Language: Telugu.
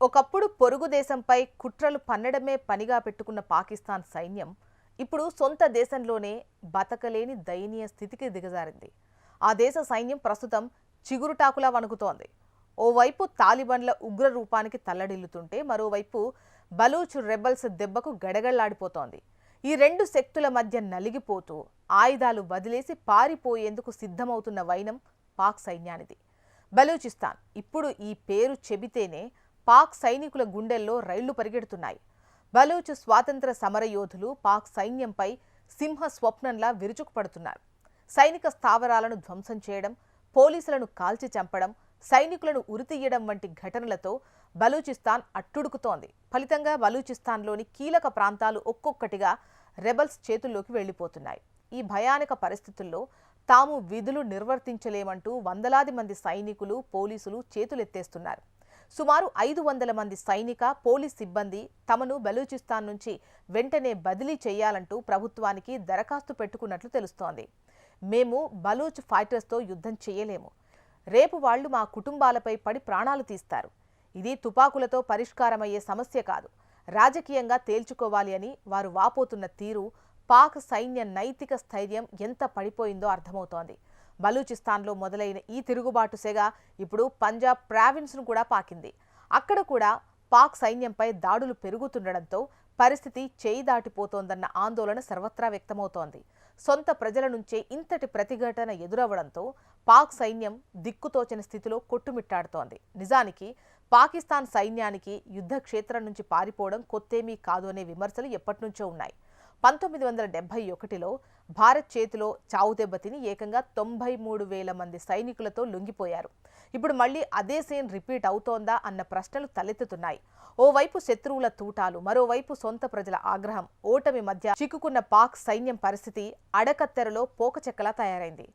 ఒకప్పుడు పొరుగు దేశంపై కుట్రలు పన్నడమే పనిగా పెట్టుకున్న పాకిస్తాన్ సైన్యం ఇప్పుడు సొంత దేశంలోనే బతకలేని దయనీయ స్థితికి దిగజారింది. ఆ దేశ సైన్యం ప్రస్తుతం చిగురుటాకులా వణుకుతోంది. ఓవైపు తాలిబన్ల ఉగ్ర రూపానికి తల్లడిల్లుతుంటే మరోవైపు బలూచ్ రెబల్స్ దెబ్బకు గడగళ్ళాడిపోతోంది ఈ రెండు శక్తుల మధ్య నలిగిపోతూ ఆయుధాలు వదిలేసి పారిపోయేందుకు సిద్ధమవుతున్న వైనం పాక్ సైన్యానిది. బలూచిస్తాన్ ఇప్పుడు ఈ పేరు చెబితేనే పాక్ సైనికుల గుండెల్లో రైళ్ళు పరిగెడుతున్నాయి. బలూచ్ స్వాతంత్ర సమరయోధులు పాక్ సైన్యంపై సింహ స్వప్నంలా విరుచుకుపడుతున్నారు. సైనిక స్థావరాలను ధ్వంసం చేయడం పోలీసులను కాల్చి చంపడం సైనికులను ఉరితీయడం వంటి ఘటనలతో బలూచిస్తాన్ అట్టుడుకుతోంది. ఫలితంగా బలూచిస్తాన్లోని కీలక ప్రాంతాలు ఒక్కొక్కటిగా రెబల్స్ చేతుల్లోకి వెళ్ళిపోతున్నాయి ఈ భయానక పరిస్థితుల్లో తాము విధులు నిర్వర్తించలేమంటూ వందలాది మంది సైనికులు పోలీసులు చేతులెత్తేస్తున్నారు. సుమారు ఐదు వందల మంది సైనిక పోలీస్ సిబ్బంది తమను బలూచిస్తాన్ నుంచి వెంటనే బదిలీ చేయాలంటూ ప్రభుత్వానికి దరఖాస్తు పెట్టుకున్నట్లు తెలుస్తోంది. మేము బలూచ్ ఫైటర్స్తో యుద్ధం చేయలేము. రేపు వాళ్ళు మా కుటుంబాలపై పడి ప్రాణాలు తీస్తారు. ఇది తుపాకులతో పరిష్కారమయ్యే సమస్య కాదు. రాజకీయంగా తేల్చుకోవాలి అని వారు వాపోతున్న తీరు పాక్ సైన్య నైతిక స్థైర్యం ఎంత పడిపోయిందో అర్థమవుతోంది. బలూచిస్తాన్లో మొదలైన ఈ తిరుగుబాటు సెగ ఇప్పుడు పంజాబ్ ప్రావిన్స్ను కూడా పాకింది. అక్కడ కూడా పాక్ సైన్యంపై దాడులు పెరుగుతుండడంతో పరిస్థితి చేయి దాటిపోతోందన్న ఆందోళన సర్వత్రా వ్యక్తమవుతోంది. సొంత ప్రజల నుంచే ఇంతటి ప్రతిఘటన ఎదురవ్వడంతో పాక్ సైన్యం దిక్కుతోచని స్థితిలో కొట్టుమిట్టాడుతోంది. నిజానికి పాకిస్తాన్ సైన్యానికి యుద్ధ క్షేత్రం నుంచి పారిపోవడం కొత్తేమీ కాదు అనే విమర్శలు ఎప్పటినుంచో ఉన్నాయి. పంతొమ్మిది వందల డెబ్బై ఒకటిలో భారత్ చేతిలో చావు దెబ్బతిని ఏకంగా తొంభై మూడు వేల మంది సైనికులతో లొంగిపోయారు. ఇప్పుడు మళ్ళీ అదే సీన్ రిపీట్ అవుతోందా అన్న ప్రశ్నలు తలెత్తుతున్నాయి. ఓవైపు శత్రువుల తూటాలు మరోవైపు సొంత ప్రజల ఆగ్రహం ఓటమి మధ్య చిక్కుకున్న పాక్ సైన్యం పరిస్థితి అడకత్తెరలో పోకచెక్కలా తయారైంది.